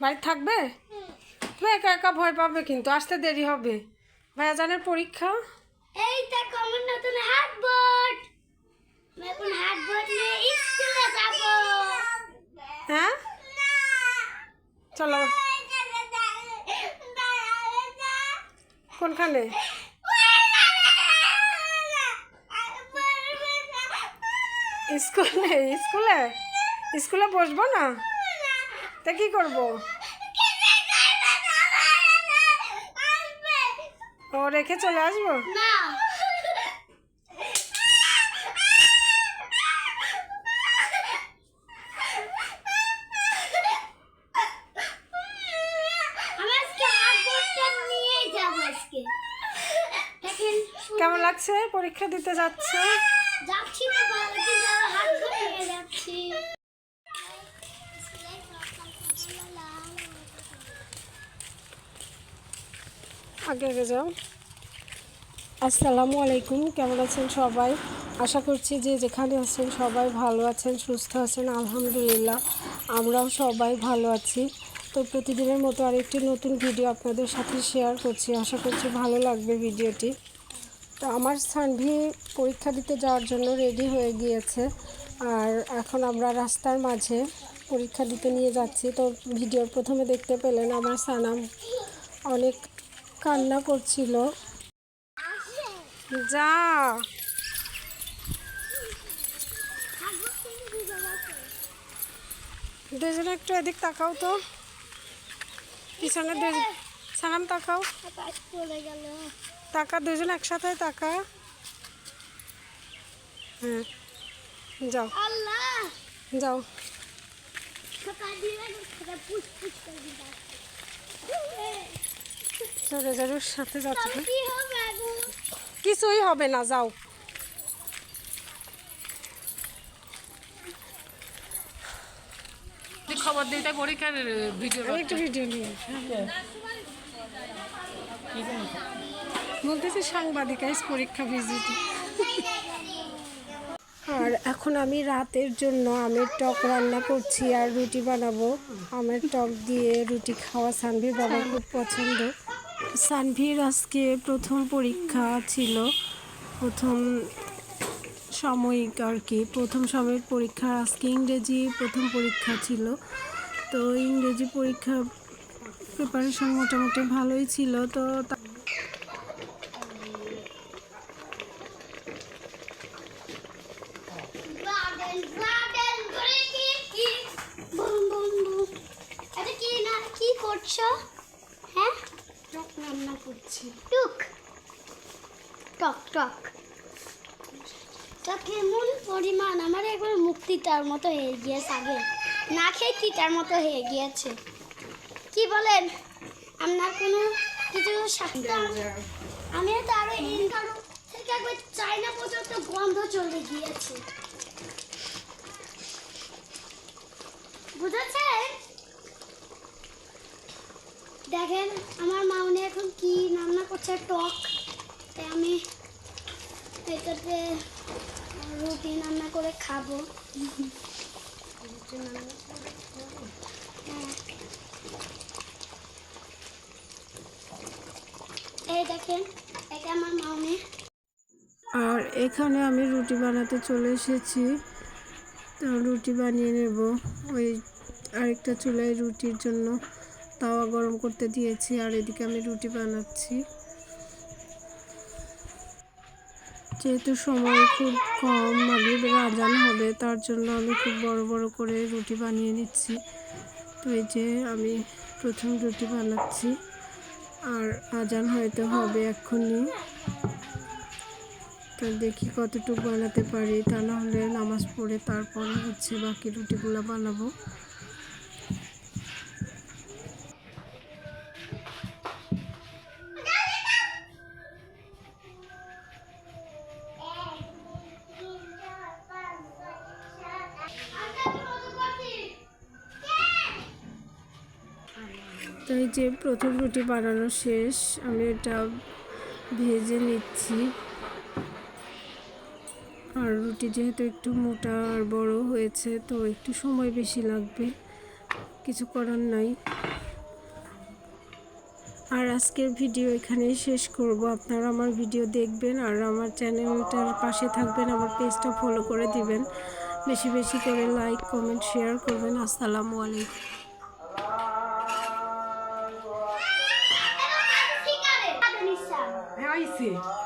বাড়ি থাকবে? তুমি একা একা ভয় পাবে কিন্তু আসতে দেরি হবে। ভাইয়া ভাইয়াজানের পরীক্ষা? এই দেখো আমার নতুন হাত বোর্ড আমি এখন হাত নিয়ে স্কুলে যাব। হ্যাঁ? চলো। কোনখানে? স্কুলে স্কুলে? স্কুলে বসবো না? তা কি করব? ও, রেখে চলে আসব? না কেমন লাগছে? পরীক্ষা দিতে যাচ্ছে? যাচ্ছি বোর্ড যাচ্ছি। আগে আগে যাও। আসসালামু আলাইকুম, কেমন আছেন সবাই? আশা করছি যে যেখানে আছেন সবাই ভালো আছেন, সুস্থ আছেন, আলহামদুলিল্লাহ। আমরাও সবাই ভালো আছি। তো প্রতিদিনের মতো আরেকটি নতুন ভিডিও আপনাদের সাথে শেয়ার করছি। আশা করছি ভালো লাগবে ভিডিওটি। তো আমার সানভি পরীক্ষা দিতে যাওয়ার জন্য রেডি হয়ে গিয়েছে। আর এখন আমরা রাস্তার মাঝে পরীক্ষা দিতে নিয়ে যাচ্ছি। তো ভিডিওর প্রথমে দেখতে পেলেন আমার সানাম। অনেক কান্না করছিল। যা। দুজনে একটু এদিক তাকাও তো। পিছনে দুজন সানাম তাকাও। তাকা, দুজন একসাথে তাকা। হ্যাঁ যাও। যাও। রেজারুর সাথে যাচ্ছে এখন কিছুই হবে না যাও। খবর দিই তাই পরীক্ষার ভিডিও একটু ভিডিও নিয়ে বলতেছি সাংবাদিক আইস পরীক্ষা ভিজিট আর এখন আমি রাতের জন্য আমের টক রান্না করছি আর রুটি বানাবো। আমের টক দিয়ে রুটি খাওয়া সানভির বাবা খুব পছন্দ। সানভির আজকে প্রথম পরীক্ষা ছিল, প্রথম সাময়িক আর কি, প্রথম সাময়িক পরীক্ষা আজকে ইংরেজি প্রথম পরীক্ষা ছিল। তো ইংরেজি পরীক্ষা প্রিপারেশন মোটামুটি ভালোই ছিল, তো রান্না করছি। টুক। টক টক। তা কেমন পরিমাণ? আমার একবার মুখ তিতার মতো হয়ে গিয়েছে আগে। না খেয়ে তিতার মতো হয়ে গিয়েছে? কি বলেন? আপনার কোনো কিছু আমি তো আরও ইনকারো থেকে একবার চাইনা পর্যন্ত গন্ধ চলে গিয়েছে। বুঝেছেন? দেখেন, আমার মাউনি এখন কি রান্না করছে, টক। তাই আমি এটাতে রুটি রান্না করে খাব। হ্যাঁ। এই দেখেন, এটা আমার মাউনি আর এখানে আমি রুটি বানাতে চলে এসেছি। তো রুটি বানিয়ে নেব। ওই আরেকটা চুলায় রুটির জন্য। তাওয়া গরম করতে দিয়েছি আর এদিকে আমি রুটি বানাচ্ছি। যেহেতু সময় খুব কম মাগরিবের আজান হবে, তার জন্য আমি খুব বড় বড় করে রুটি বানিয়ে নিচ্ছি। তো এই যে আমি প্রথম রুটি বানাচ্ছি, আর আজান হয়তো হবে এক্ষুনি। তো দেখি কতটুকু বানাতে পারি, তা না হলে নামাজ পড়ে তারপরে হচ্ছে বাকি রুটিগুলো বানাবো। তাই যে প্রথম রুটি বানানো শেষ, আমি এটা ভেজে নিচ্ছি। আর রুটি যেহেতু একটু মোটা আর বড় হয়েছে, তো একটু সময় বেশি লাগবে। কিছু করার নাই। আর আজকের ভিডিও এখানেই শেষ করব। আপনারা আমার ভিডিও দেখবেন আর আমার চ্যানেলটার পাশে থাকবেন, আমার পেজটা ফলো করে দিবেন। বেশি বেশি করে লাইক কমেন্ট শেয়ার করবেন। আসসালামু আলাইকুম। হ্যাঁ,